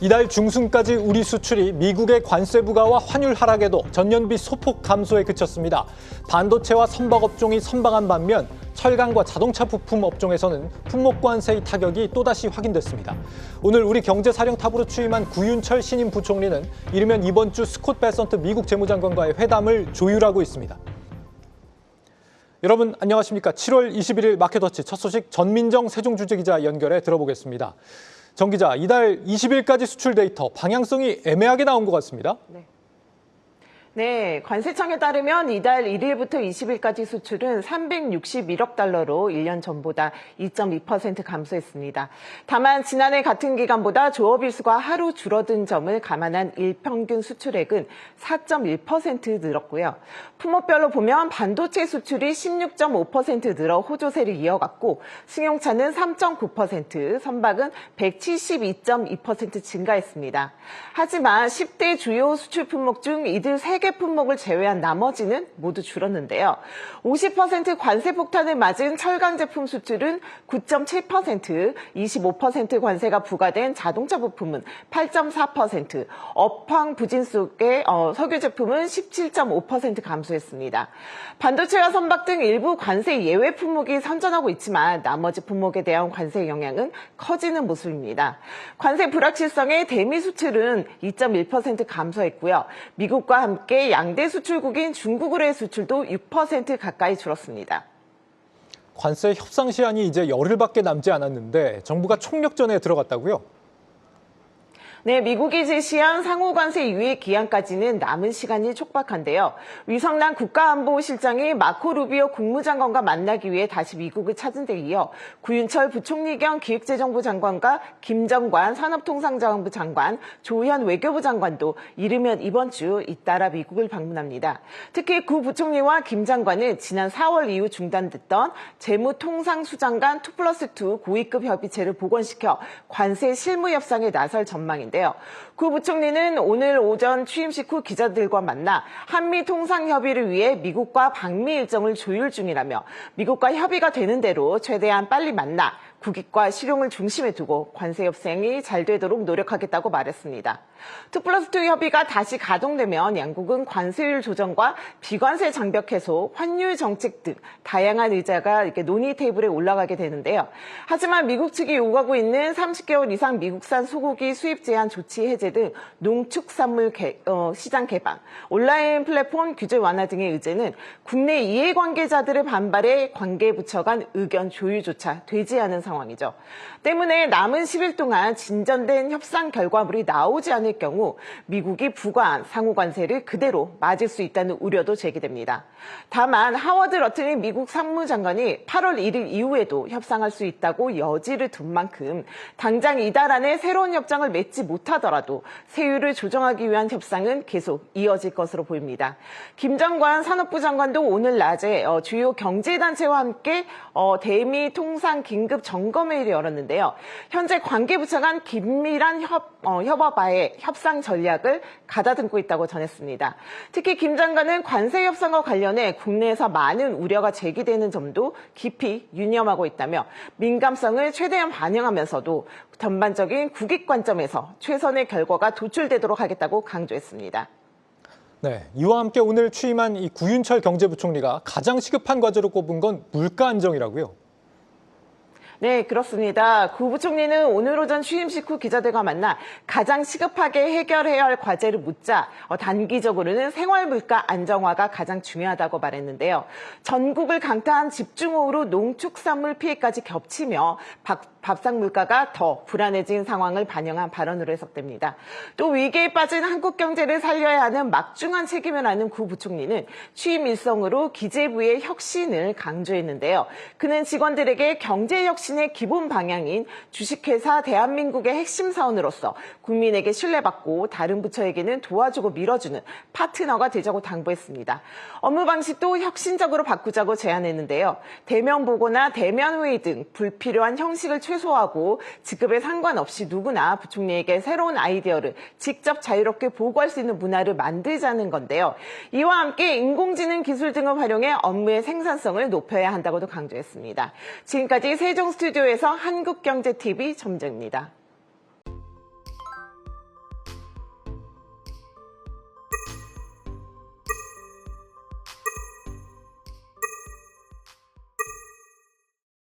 이달 중순까지 우리 수출이 미국의 관세 부과와 환율 하락에도 전년비 소폭 감소에 그쳤습니다. 반도체와 선박 업종이 선방한 반면 철강과 자동차 부품 업종에서는 품목 관세의 타격이 또다시 확인됐습니다. 오늘 우리 경제사령탑으로 취임한 구윤철 신임 부총리는 이르면 이번 주 스콧 베선트 미국 재무장관과의 회담을 조율하고 있습니다. 여러분 안녕하십니까? 7월 21일 마켓워치 첫 소식 전민정 세종주재 기자 연결해 들어보겠습니다. 정 기자, 이달 20일까지 수출 데이터 방향성이 애매하게 나온 것 같습니다. 네, 관세청에 따르면 이달 1일부터 20일까지 수출은 361억 달러로 1년 전보다 2.2% 감소했습니다. 다만 지난해 같은 기간보다 조업일수가 하루 줄어든 점을 감안한 일평균 수출액은 4.1% 늘었고요. 품목별로 보면 반도체 수출이 16.5% 늘어 호조세를 이어갔고 승용차는 3.9%, 선박은 172.2% 증가했습니다. 하지만 10대 주요 수출 품목 중 이들 3개 품목을 제외한 나머지는 모두 줄었는데요. 50% 관세 폭탄을 맞은 철강 제품 수출은 9.7%, 25% 관세가 부과된 자동차 부품은 8.4%, 업황 부진 속의 어, 석유 제품은 17.5% 감소했습니다. 반도체와 선박 등 일부 관세 예외 품목이 선전하고 있지만 나머지 품목에 대한 관세 영향은 커지는 모습입니다. 관세 불확실성의 대미 수출은 2.1% 감소했고요. 미국과 함께 양대 수출국인 중국으로의 수출도 6% 가까이 줄었습니다. 관세 협상 시한이 이제 열흘밖에 남지 않았는데 정부가 총력전에 들어갔다고요? 네, 미국이 제시한 상호관세 유예 기한까지는 남은 시간이 촉박한데요. 위성난 국가안보실장이 마코 루비오 국무장관과 만나기 위해 다시 미국을 찾은 데 이어 구윤철 부총리 겸 기획재정부 장관과 김정관 산업통상자원부 장관, 조현 외교부 장관도 이르면 이번 주 잇따라 미국을 방문합니다. 특히 구 부총리와 김 장관은 지난 4월 이후 중단됐던 재무통상수장 간2 플러스 2 고위급 협의체를 복원시켜 관세 실무 협상에 나설 전망인데 요. 구 부총리는 오늘 오전 취임식 후 기자들과 만나 한미 통상 협의를 위해 미국과 방미 일정을 조율 중이라며 미국과 협의가 되는 대로 최대한 빨리 만나 국익과 실용을 중심에 두고 관세 협상이 잘 되도록 노력하겠다고 말했습니다. 2 플러스 2 협의가 다시 가동되면 양국은 관세율 조정과 비관세 장벽 해소, 환율 정책 등 다양한 의자가 이렇게 논의 테이블에 올라가게 되는데요. 하지만 미국 측이 요구하고 있는 30개월 이상 미국산 소고기 수입 제한 조치 해제 등 농축산물 개, 어, 시장 개방, 온라인 플랫폼 규제 완화 등의 의제는 국내 이해관계자들의 반발에 관계 부처 간 의견 조율조차 되지 않은 상황이죠. 때문에 남은 10일 동안 진전된 협상 결과물이 나오지 않을 경우 미국이 부과한 상호 관세를 그대로 맞을 수 있다는 우려도 제기됩니다. 다만 하워드 러튼이 미국 상무장관이 8월 1일 이후에도 협상할 수 있다고 여지를 둔 만큼 당장 이달 안에 새로운 협정을 맺지 못하더라도 세율을 조정하기 위한 협상은 계속 이어질 것으로 보입니다. 김정관 산업부 장관도 오늘 낮에 어, 주요 경제단체와 함께 어, 대미 통상 긴급 점검회의를 열었는데요. 현재 관계부처 간 긴밀한 협, 어, 협업 협상 전략을 가다듬고 있다고 전했습니다. 특히 김 장관은 관세 협상과 관련해 국내에서 많은 우려가 제기되는 점도 깊이 유념하고 있다며 민감성을 최대한 반영하면서도 전반적인 국익 관점에서 최선의 결과가 도출되도록 하겠다고 강조했습니다. 네, 이와 함께 오늘 취임한 이 구윤철 경제부총리가 가장 시급한 과제로 꼽은 건 물가 안정이라고요. 네, 그렇습니다. 구 부총리는 오늘 오전 취임 식 후 기자들과 만나 가장 시급하게 해결해야 할 과제를 묻자 어, 단기적으로는 생활 물가 안정화가 가장 중요하다고 말했는데요. 전국을 강타한 집중호우로 농축산물 피해까지 겹치며 박, 밥상 물가가 더 불안해진 상황을 반영한 발언으로 해석됩니다. 또 위기에 빠진 한국 경제를 살려야 하는 막중한 책임을 하는 구 부총리는 취임 일성으로 기재부의 혁신을 강조했는데요. 그는 직원들에게 경제 혁 신의 기본 방향인 주식회사 대한민국의 핵심 사원으로서 국민에게 신뢰받고 다른 부처에게는 도와주고 밀어주는 파트너가 되자고 당부했습니다. 업무 방식도 혁신적으로 바꾸자고 제안했는데요. 대면 보고나 대면 회의 등 불필요한 형식을 최소화하고 직급에 상관없이 누구나 부총리에게 새로운 아이디어를 직접 자유롭게 보고할 수 있는 문화를 만들자는 건데요. 이와 함께 인공지능 기술 등을 활용해 업무의 생산성을 높여야 한다고도 강조했습니다. 지금까지 세종 스튜디오에서 한국경제TV 점정입니다.